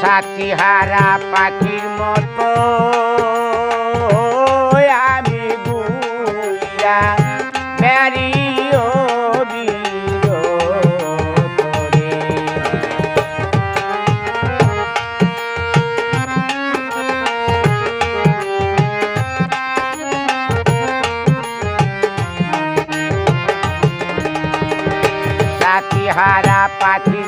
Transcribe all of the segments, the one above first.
সাথীহারা পাখির মতো আমি বেরিও বিরতরে। সাথীহারা পাখির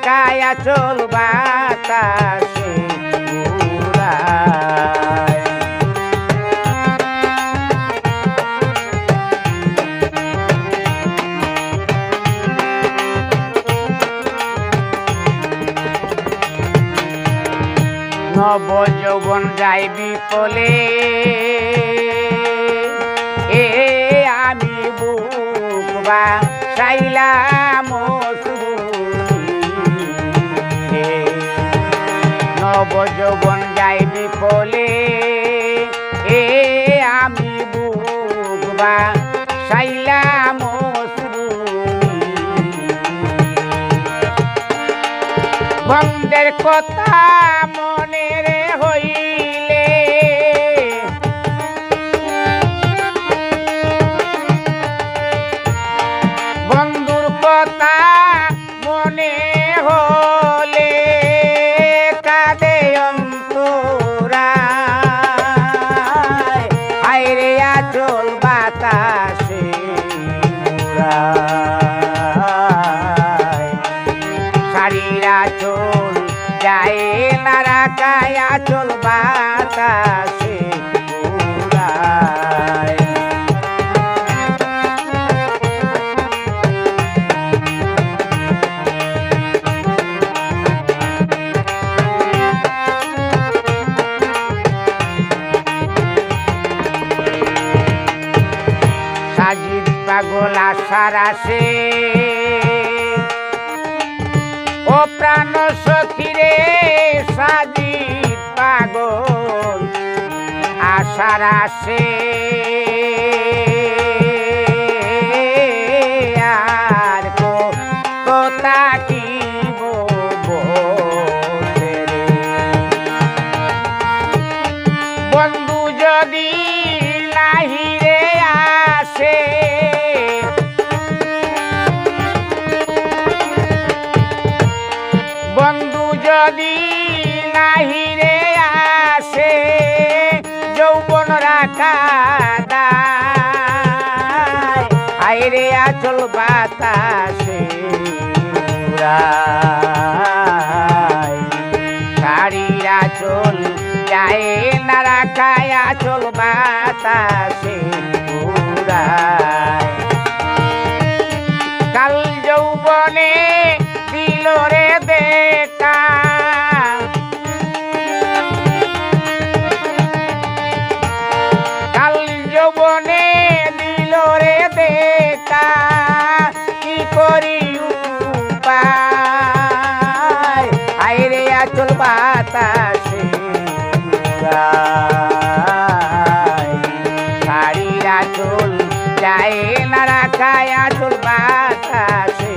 নারা কায়া চল বাতাসে নব যৌবন যাই বিপলে নব যৌবন যাই বিপলে এ আমি বুকবা সাইলাম বন্দের কথা শাড়িরা চল যায় নারা কায়া চল বাতাসে। সাজিদ পাগল আশার আসে প্রাণ সখিরে সাজি পাগল। আশার আসে रा আচল বাতাসে শাড়ির আচল যায় না রাখায় আচল বাতাসে